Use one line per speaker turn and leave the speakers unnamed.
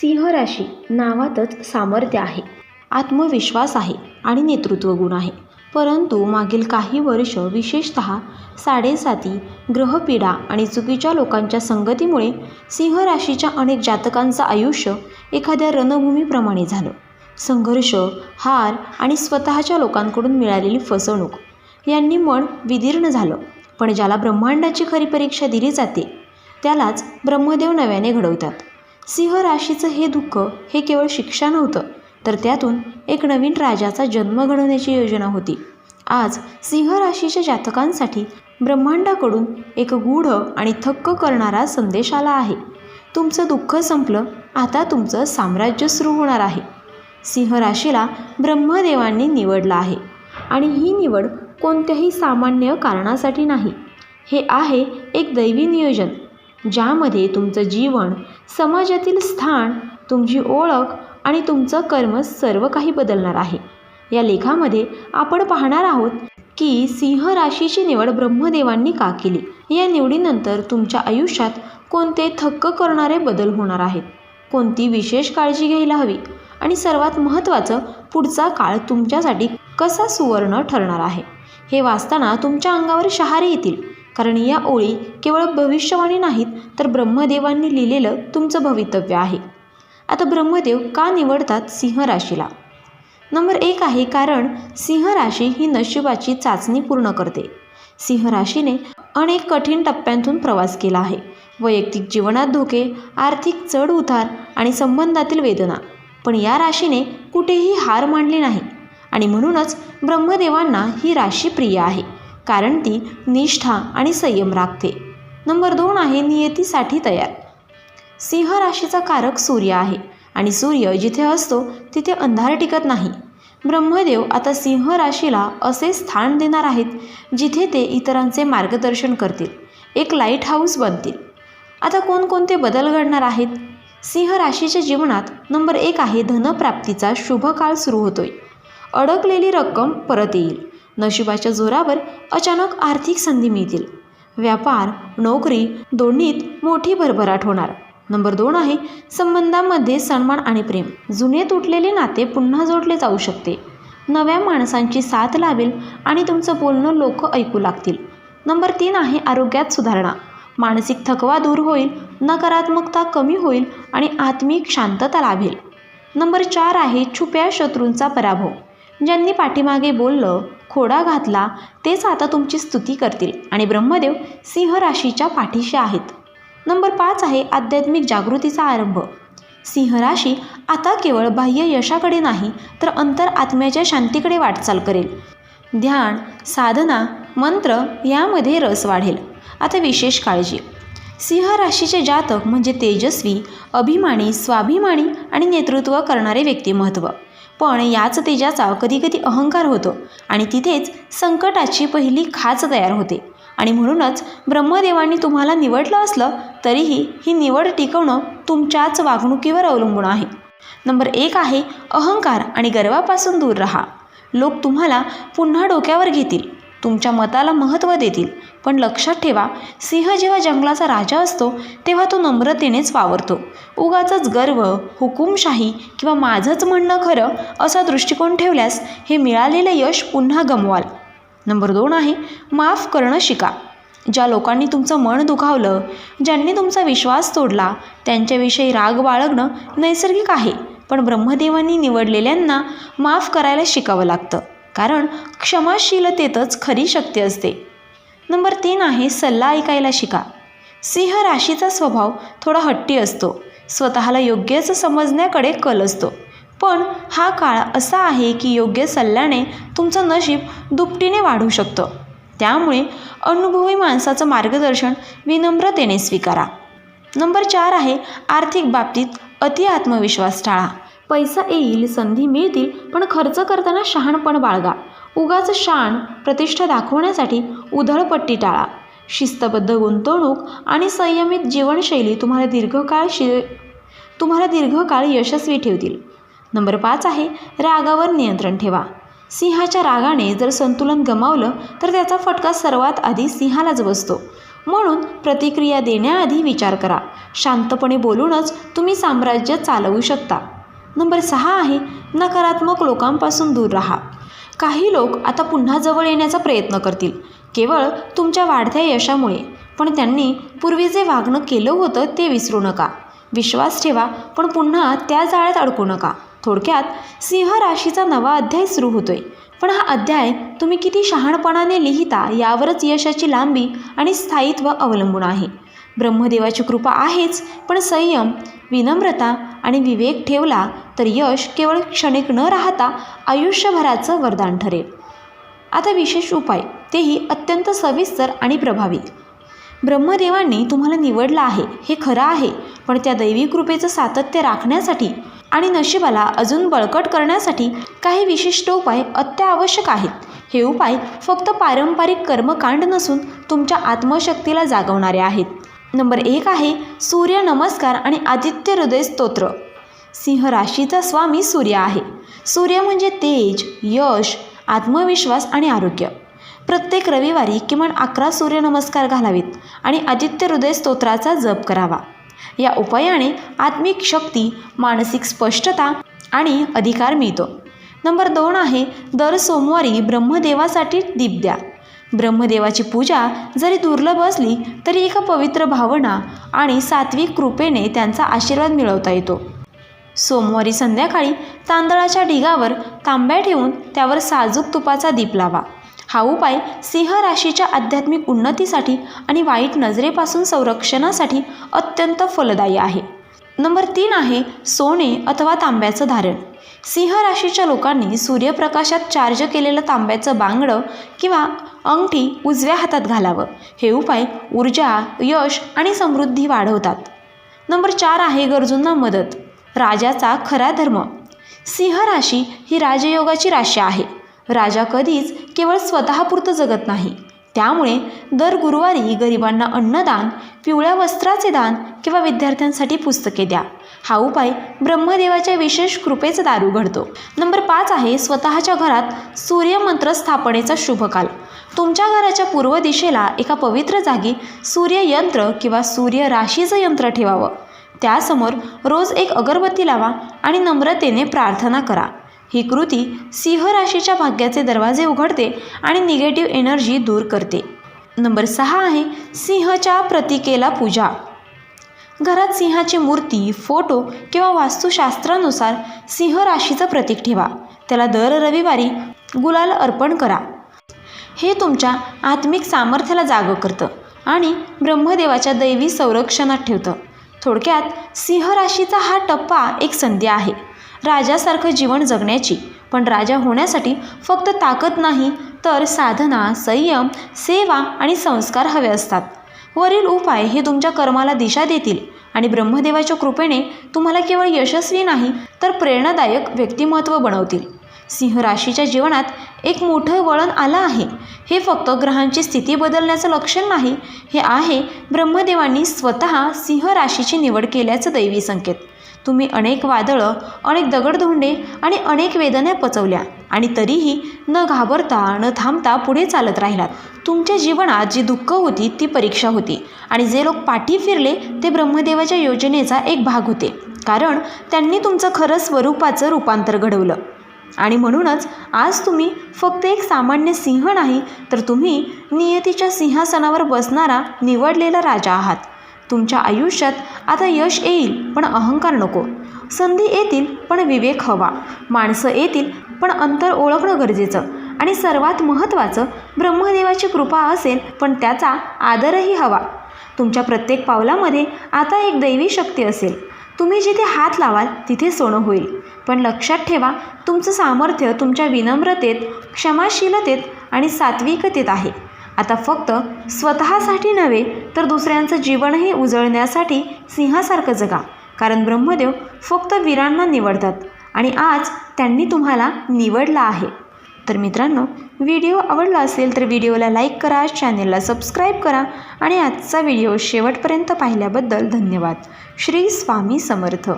सिंह राशी नावातच सामर्थ्य आहे. आत्मविश्वास आहे आणि नेतृत्व गुण आहे. परंतु मागील काही वर्ष विशेषत साडेसाती ग्रहपीडा आणि चुकीच्या लोकांच्या संगतीमुळे सिंह राशीच्या अनेक जातकांचं आयुष्य एखाद्या रणभूमीप्रमाणे झालं. संघर्ष हार आणि स्वतःच्या लोकांकडून मिळालेली फसवणूक यांनी मन विदीर्ण झालं. पण ज्याला ब्रह्मांडाची खरी परीक्षा दिली जाते त्यालाच ब्रह्मदेव नव्याने घडवतात. सिंह राशीचं हे दुःख हे केवळ शिक्षा नव्हतं तर त्यातून एक नवीन राजाचा जन्म घडवण्याची योजना होती. आज सिंह राशीच्या जातकांसाठी ब्रह्मांडाकडून एक गूढ आणि थक्क करणारा संदेश आला आहे. तुमचं दुःख संपलं आता तुमचं साम्राज्य सुरू होणार आहे. सिंह राशीला ब्रह्मदेवांनी निवडलं आहे आणि ही निवड कोणत्याही सामान्य कारणासाठी नाही. हे आहे एक दैवी नियोजन. ज्यामध्ये तुमचं जीवन समाजातील स्थान तुमची ओळख आणि तुमचं कर्म सर्व काही बदलणार आहे. या लेखामध्ये आपण पाहणार आहोत की सिंह राशीची निवड ब्रह्मदेवांनी का केली? या निवडीनंतर तुमच्या आयुष्यात कोणते थक्क करणारे बदल होणार आहेत? कोणती विशेष काळजी घ्यायला हवी? आणि सर्वात महत्त्वाचं पुढचा काळ तुमच्यासाठी कसा सुवर्ण ठरणार आहे? हे वाचताना तुमच्या अंगावर शहारे येतील. कारण या ओळी केवळ भविष्यवाणी नाहीत तर ब्रह्मदेवांनी लिहिलेलं तुमचं भवितव्य आहे. आता ब्रह्मदेव का निवडतात सिंह राशीला? नंबर एक आहे कारण सिंह राशी ही नशिबाची चाचणी पूर्ण करते. सिंह राशीने अनेक कठीण टप्प्यांतून प्रवास केला आहे. वैयक्तिक जीवनात धोके आर्थिक चढ उतार आणि संबंधातील वेदना. पण या राशीने कुठेही हार मानली नाही आणि म्हणूनच ब्रह्मदेवांना ही राशी प्रिय आहे. कारण ती निष्ठा आणि संयम राखते. नंबर दोन आहे नियतीसाठी तयार. सिंह राशीचा कारक सूर्य आहे आणि सूर्य जिथे असतो तिथे अंधार टिकत नाही. ब्रह्मदेव आता सिंह राशीला असे स्थान देणार आहेत जिथे ते इतरांचे मार्गदर्शन करतील. एक लाइट हाऊस बनतील. आता कोणकोणते बदल घडणार आहेत? सिंह राशीच्या जीवनात नंबर एक आहे धनप्राप्तीचा शुभ काळ सुरू होतोय. अडकलेली रक्कम परत येईल. नशिबाच्या जोरावर अचानक आर्थिक संधी मिळतील. व्यापार नोकरी दोन्हीत मोठी भरभराट होणार. नंबर दोन आहे संबंधामध्ये सन्मान आणि प्रेम. जुने तुटलेले नाते पुन्हा जोडले जाऊ शकते. नव्या माणसांची साथ लाभेल आणि तुमचं बोलणं लोक ऐकू लागतील. नंबर तीन आहे आरोग्यात सुधारणा. मानसिक थकवा दूर होईल नकारात्मकता कमी होईल आणि आत्मिक शांतता लाभेल. नंबर चार आहे छुप्या शत्रूंचा पराभव. ज्यांनी पाठीमागे बोललं खोडा घातला तेच आता तुमची स्तुती करतील आणि ब्रह्मदेव सिंह राशीच्या पाठीशी आहेत. नंबर पाच आहे आध्यात्मिक जागृतीचा आरंभ. सिंह राशी आता केवळ बाह्य यशाकडे नाही तर अंतर आत्म्याच्या शांतीकडे वाटचाल करेल. ध्यान साधना मंत्र यामध्ये रस वाढेल. आता विशेष काळजी. सिंह राशीचे जातक म्हणजे तेजस्वी अभिमानी स्वाभिमानी आणि नेतृत्व करणारे व्यक्तिमत्व. पण याच तेजाचा कधीकधी अहंकार होतो आणि तिथेच संकटाची पहिली खाच तयार होते. आणि म्हणूनच ब्रह्मदेवांनी तुम्हाला निवडलं असलं तरीही ही निवड टिकवणं तुमच्याच वागणुकीवर अवलंबून आहे. नंबर एक आहे अहंकार आणि गर्वापासून दूर राहा. लोक तुम्हाला पुन्हा डोक्यावर घेतील. तुमच्या मताला महत्त्व देतील. पण लक्षात ठेवा सिंह जेव्हा जंगलाचा राजा असतो तेव्हा तो नम्रतेनेच वावरतो. उगाचच गर्व हुकुमशाही किंवा माझंच म्हणणं खरं असा दृष्टिकोन ठेवल्यास हे मिळालेलं यश पुन्हा गमवाल. नंबर दोन आहे माफ करणं शिका. ज्या लोकांनी तुमचं मन दुखावलं ज्यांनी तुमचा विश्वास तोडला त्यांच्याविषयी राग बाळगणं नैसर्गिक आहे. पण ब्रह्मदेवांनी निवडलेल्यांना माफ करायला शिकावं लागतं. कारण क्षमाशीलतेतच खरी शक्ती असते. नंबर तीन आहे सल्ला ऐकायला शिका. सिंह राशीचा स्वभाव थोडा हट्टी असतो. स्वतःला योग्यच समजण्याकडे कल असतो. पण हा काळ असा आहे की योग्य सल्ल्याने तुमचं नशीब दुपटीने वाढू शकतं. त्यामुळे अनुभवी माणसाचं मार्गदर्शन विनम्रतेने स्वीकारा. नंबर चार आहे आर्थिक बाबतीत अति आत्मविश्वास टाळा. पैसा येईल संधी मिळतील पण खर्च करताना शहाणपण बाळगा. उगाच शान प्रतिष्ठा दाखवण्यासाठी उधळपट्टी टाळा. शिस्तबद्ध गुंतवणूक आणि संयमित जीवनशैली तुम्हाला दीर्घकाळ शि तुम्हाला दीर्घकाळ यशस्वी ठेवतील. नंबर पाच आहे रागावर नियंत्रण ठेवा. सिंहाच्या रागाने जर संतुलन गमावलं तर त्याचा फटका सर्वात आधी सिंहालाच बसतो. म्हणून प्रतिक्रिया देण्याआधी विचार करा. शांतपणे बोलूनच तुम्ही साम्राज्य चालवू शकता. नंबर सहा आहे नकारात्मक लोकांपासून दूर राहा. काही लोक आता पुन्हा जवळ येण्याचा प्रयत्न करतील. केवळ तुमच्या वाढत्या यशामुळे. पण त्यांनी पूर्वी जे वागणं केलं होतं ते विसरू नका. विश्वास ठेवा पण पुन्हा त्या जाळ्यात अडकू नका. थोडक्यात सिंह राशीचा नवा अध्याय सुरू होतोय. पण हा अध्याय तुम्ही किती शहाणपणाने लिहिता यावरच यशाची लांबी आणि स्थायित्व अवलंबून आहे. ब्रह्मदेवाची कृपा आहेच पण संयम विनम्रता आणि विवेक ठेवला तर यश केवळ क्षणिक न राहता आयुष्यभराचं वरदान ठरेल. आता विशेष उपाय. तेही अत्यंत सविस्तर आणि प्रभावी. ब्रह्मदेवांनी तुम्हाला निवडलं आहे. हे खरं आहे. पण त्या दैवी कृपेचं सातत्य राखण्यासाठी आणि नशिबाला अजून बळकट करण्यासाठी काही विशिष्ट उपाय अत्यावश्यक आहेत. हे उपाय फक्त पारंपरिक कर्मकांड नसून तुमच्या आत्मशक्तीला जागवणारे आहेत. नंबर एक आहे सूर्य नमस्कार आणि आदित्य हृदय स्तोत्र. सिंह राशीचा स्वामी सूर्य आहे. सूर्य म्हणजे तेज यश आत्मविश्वास आणि आरोग्य. प्रत्येक रविवारी किमान अकरा सूर्यनमस्कार घालावेत आणि आदित्य हृदय स्तोत्राचा जप करावा. या उपायाने आत्मिक शक्ती मानसिक स्पष्टता आणि अधिकार मिळतो. नंबर दोन आहे दर सोमवारी ब्रह्मदेवासाठी दीप द्या. ब्रह्मदेवाची पूजा जरी दुर्लभ असली तरी एका पवित्र भावना आणि सात्विक कृपेने त्यांचा आशीर्वाद मिळवता येतो. सोमवारी संध्याकाळी तांदळाच्या ढिगावर तांब्या ठेवून त्यावर साजूक तुपाचा दीप लावा. हा उपाय सिंह राशीच्या आध्यात्मिक उन्नतीसाठी आणि वाईट नजरेपासून संरक्षणासाठी अत्यंत फलदायी आहे. नंबर तीन आहे सोने अथवा तांब्याचं धारण. सिंह राशीच्या लोकांनी सूर्यप्रकाशात चार्ज केलेलं तांब्याचं बांगडं किंवा अंगठी उजव्या हातात घालावं. हे उपाय ऊर्जा यश आणि समृद्धी वाढवतात. नंबर चार आहे गरजूंना मदत. राजाचा खरा धर्म. सिंह राशी ही राजयोगाची राशी आहे. राजा कधीच केवळ स्वतःपुरतं जगत नाही. त्यामुळे दर गुरुवारी गरिबांना अन्नदान पिवळ्या वस्त्राचे दान किंवा विद्यार्थ्यांसाठी पुस्तके द्या. हा उपाय ब्रह्मदेवाच्या विशेष कृपेचं दार उघडतो नंबर पाच आहे स्वतःच्या घरात सूर्यमंत्र स्थापनेचा शुभकाल. तुमच्या घराच्या पूर्व दिशेला एका पवित्र जागी सूर्ययंत्र किंवा सूर्य राशीचं यंत्र ठेवावं. त्यासमोर रोज एक अगरबत्ती लावा आणि नम्रतेने प्रार्थना करा. ही कृती सिंह राशीच्या भाग्याचे दरवाजे उघडते आणि निगेटिव्ह एनर्जी दूर करते. नंबर सहा आहे सिंहच्या प्रतिकेला पूजा. घरात सिंहाची मूर्ती फोटो किंवा वास्तुशास्त्रानुसार सिंह राशीचं प्रतीक ठेवा. त्याला दर रविवारी गुलाल अर्पण करा. हे तुमच्या आत्मिक सामर्थ्याला जागं करतं आणि ब्रह्मदेवाच्या दैवी संरक्षणात ठेवतं. थोडक्यात सिंह राशीचा हा टप्पा एक संधी आहे. राजासारखं जीवन जगण्याची. पण राजा होण्यासाठी फक्त ताकद नाही तर साधना संयम सेवा आणि संस्कार हवे असतात. वरील उपाय हे तुमच्या कर्माला दिशा देतील आणि ब्रह्मदेवाच्या कृपेने तुम्हाला केवळ यशस्वी नाही तर प्रेरणादायक व्यक्तिमत्व बनवतील. सिंह राशीच्या जीवनात एक मोठं वळण आलं आहे. हे फक्त ग्रहांची स्थिती बदलण्याचं लक्षण नाही हे आहे ब्रह्मदेवांनी स्वतः सिंह राशीची निवड केल्याचं दैवी संकेत. तुम्ही अनेक वादळं अनेक दगडधोंडे आणि अनेक वेदना पचवल्या आणि तरीही न घाबरता न थांबता पुढे चालत राहिलात. तुमच्या जीवनात जी दुःख होती ती परीक्षा होती आणि जे लोक पाठी फिरले ते ब्रह्मदेवाच्या योजनेचा एक भाग होते. कारण त्यांनी तुमचं खरं स्वरूपाचं रूपांतर घडवलं. आणि म्हणूनच आज तुम्ही फक्त एक सामान्य सिंह नाही तर तुम्ही नियतीच्या सिंहासनावर बसणारा निवडलेला राजा आहात. तुमच्या आयुष्यात आता यश येईल पण अहंकार नको. संधी येतील पण विवेक हवा. माणसं येतील पण अंतर ओळखणं गरजेचं. आणि सर्वात महत्त्वाचं ब्रह्मदेवाची कृपा असेल पण त्याचा आदरही हवा. तुमच्या प्रत्येक पावलामध्ये आता एक दैवी शक्ती असेल. तुम्ही जिथे हात लावाल तिथे सोनं होईल. पण लक्षात ठेवा तुमचं सामर्थ्य तुमच्या विनम्रतेत क्षमाशीलतेत आणि सात्विकतेत आहे. आता फक्त स्वतःसाठी नव्हे तर दुसऱ्यांचं जीवनही उजळण्यासाठी सिंहासारखं जगा. कारण ब्रह्मदेव फक्त वीरांना निवडतात आणि आज त्यांनी तुम्हाला निवडला आहे. तर मित्रांनो व्हिडिओ आवडला असेल तर व्हिडिओला लाईक करा चॅनेलला सबस्क्राईब करा आणि आजचा व्हिडिओ शेवटपर्यंत पाहिल्याबद्दल धन्यवाद. श्री स्वामी समर्थ.